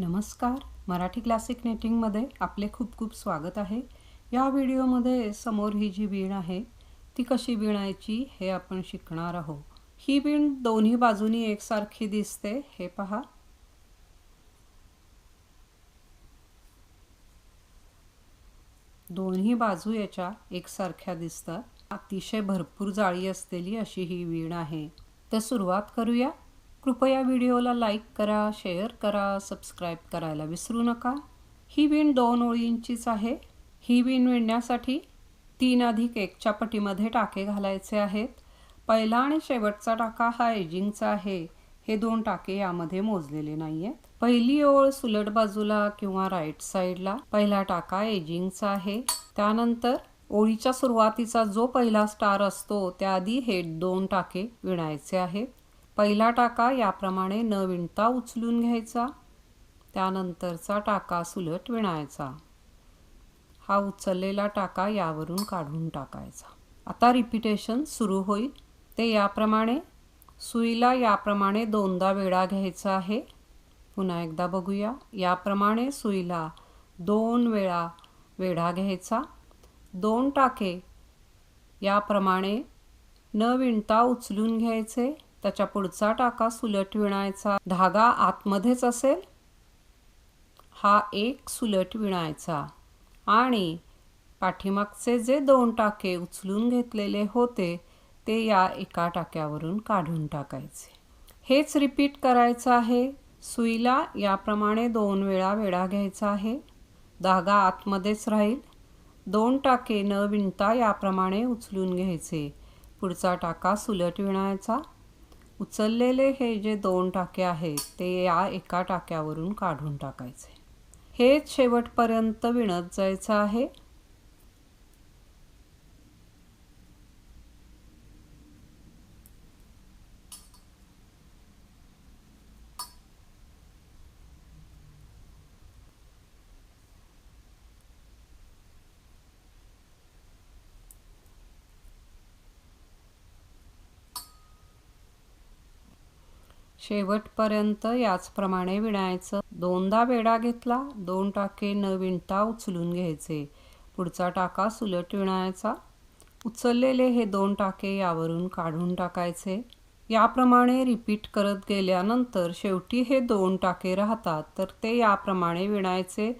नमस्कार. मराठी क्लासिक नेटिंगमध्ये आपले खूप खूप स्वागत आहे. या व्हिडिओमध्ये समोर ही जी बीण आहे ती कशी विणायची हे आपण शिकणार आहोत. ही बीण दोन्ही बाजूनी एकसारखी दिसते हे पहा. दोन्ही बाजू याच्या एकसारख्या दिसतात. अतिशय भरपूर जाळी असलेली अशी ही वीण आहे. तर सुरुवात करूया. कृपया व्हिडिओला लाईक करा शेअर करा सबस्क्राईब करायला विसरू नका. ही विण दोन ओळींचीच आहे. ही विण विणण्यासाठी तीन अधिक एकच्या पटीमध्ये टाके घालायचे आहेत. पहिला आणि शेवटचा टाका हा एजिंगचा आहे. हे दोन टाके यामध्ये मोजलेले नाही आहेत पहिली ओळ सुलट बाजूला किंवा राईट साईडला. पहिला टाका एजिंगचा आहे. त्यानंतर ओळीच्या सुरुवातीचा जो पहिला स्टार असतो त्याआधी हे दोन टाके विणायचे आहेत. पहिला टाका याप्रमाणे न विणता उचलून घ्यायचा. त्यानंतरचा टाका सुलट विणायचा. हा उचललेला टाका यावरून काढून टाकायचा. आता रिपिटेशन सुरू होईल. ते याप्रमाणे सुईला याप्रमाणे दोनदा वेढा घ्यायचा आहे. पुन्हा एकदा बघूया. याप्रमाणे सुईला दोन वेळा वेढा घ्यायचा. दोन टाके याप्रमाणे न विणता उचलून घ्यायचे. त्याच्या पुढचा टाका सुलट विणायचा. धागा आतमध्येच असेल? हा एक सुलट विणायचा. आणि पाठीमागचे जे दोन टाके उचलून घेतलेले होते ते या एका टाक्यावरून काढून टाकायचे. हेच रिपीट करायचं आहे. सुईला याप्रमाणे दोन वेळा वेळा घ्यायचा आहे. धागा आतमध्येच राहील. दोन टाके न विणता याप्रमाणे उचलून घ्यायचे. पुढचा टाका सुलट विणायचा. उचललेले हे जे दोन टाके आहेत ते या एका टाक्यावरून काढून टाकायचे. हेच शेवटपर्यंत विणत जायचं आहे. शेवटपर्यंत याचप्रमाणे विणायचं. दोनदा वेढा घेतला दोन टाके न विणता उचलून घ्यायचे. पुढचा टाका सुलट विणायचा. उचललेले हे दोन टाके यावरून काढून टाकायचे. याप्रमाणे रिपीट करत गेल्यानंतर शेवटी हे दोन टाके राहतात तर ते याप्रमाणे विणायचे.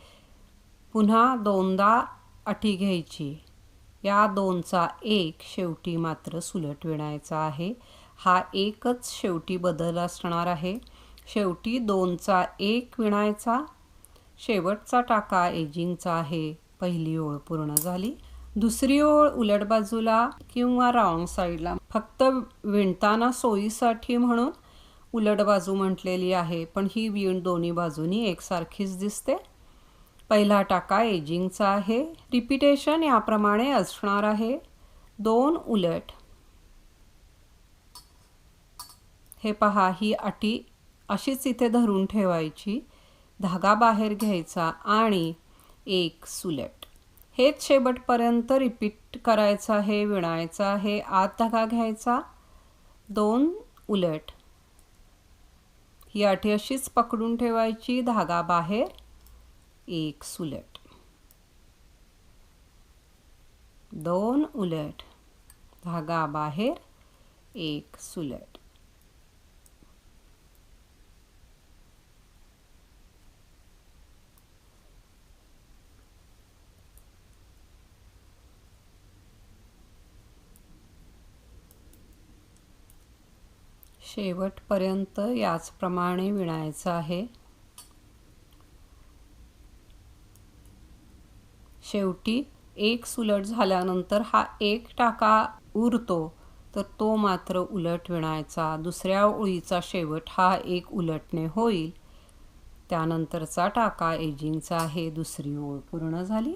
पुन्हा दोनदा अटी घ्यायची. या दोनचा एक शेवटी मात्र सुलट विणायचा आहे. हा एकच शेवटी बदल असणार आहे. शेवटी दोनचा एक विणायचा शेवटचा टाका एजिंगचा आहे. पहिली ओळ पूर्ण झाली. दुसरी ओळ उलट बाजूला किंवा राऊंड साईडला. फक्त विणताना सोयीसाठी म्हणून उलट बाजू म्हटलेली आहे पण ही विण दोन्ही बाजूनी एकसारखीच दिसते. पहिला टाका एजिंगचा आहे. रिपिटेशन याप्रमाणे असणार आहे. दोन उलट. हे पहा ही अटी अशीच इथे धरून ठेवायची. धागा बाहेर घ्यायचा आणि एक सुलट. हेच शेवटपर्यंत रिपीट करायचं आहे विणायचं आहे आत धागा घ्यायचा. दोन उलट. ही अटी अशीच पकडून ठेवायची धागा बाहेर. एक सुलट. दोन उलट. धागा बाहेर एक सुलट. शेवटपर्यंत याचप्रमाणे विणायचं आहे. शेवटी एक सुलट झाल्यानंतर हा एक टाका उरतो तर तो मात्र उलट विणायचा. दुसऱ्या ओळीचा शेवट हा एक उलटणे होईल. त्यानंतरचा टाका एजिंगचा आहे. दुसरी ओळ पूर्ण झाली.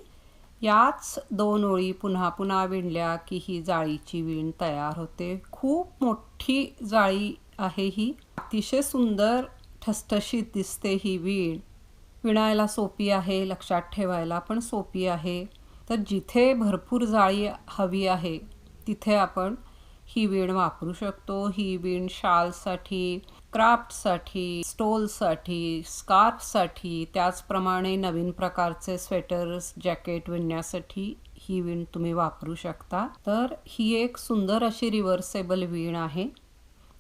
याच दोन ओळी पुन्हा पुन्हा विणल्या की ही जाळीची विण तयार होते. खूप मोठी जाळी आहे ही. अतिशय सुंदर ठसठशीत दिसते ही वीण. विणायला सोपी आहे लक्षात ठेवायला पण सोपी आहे. तर जिथे भरपूर जाळी हवी आहे तिथे आपण ही वीण वापरू शकतो. ही वीण शालसाठी क्राफ्टसाठी स्टोलसाठी स्कार्फसाठी त्याचप्रमाणे नवीन प्रकारचे स्वेटर्स जॅकेट विणण्यासाठी ही विण तुम्ही वापरू शकता. तर ही एक सुंदर अशी रिव्हर्सेबल विण आहे.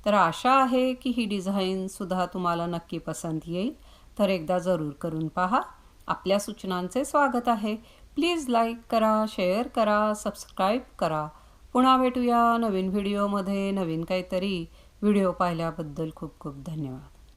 तर आशा आहे की ही डिझाईनसुद्धा तुम्हाला नक्की पसंत येईल. तर एकदा जरूर करून पहा. आपल्या सूचनांचे स्वागत आहे. प्लीज लाईक करा शेअर करा सबस्क्राईब करा. पुन्हा भेटूया नवीन व्हिडिओमध्ये नवीन काहीतरी व्हिडिओ पाहिल्याबद्दल खूप खूप धन्यवाद.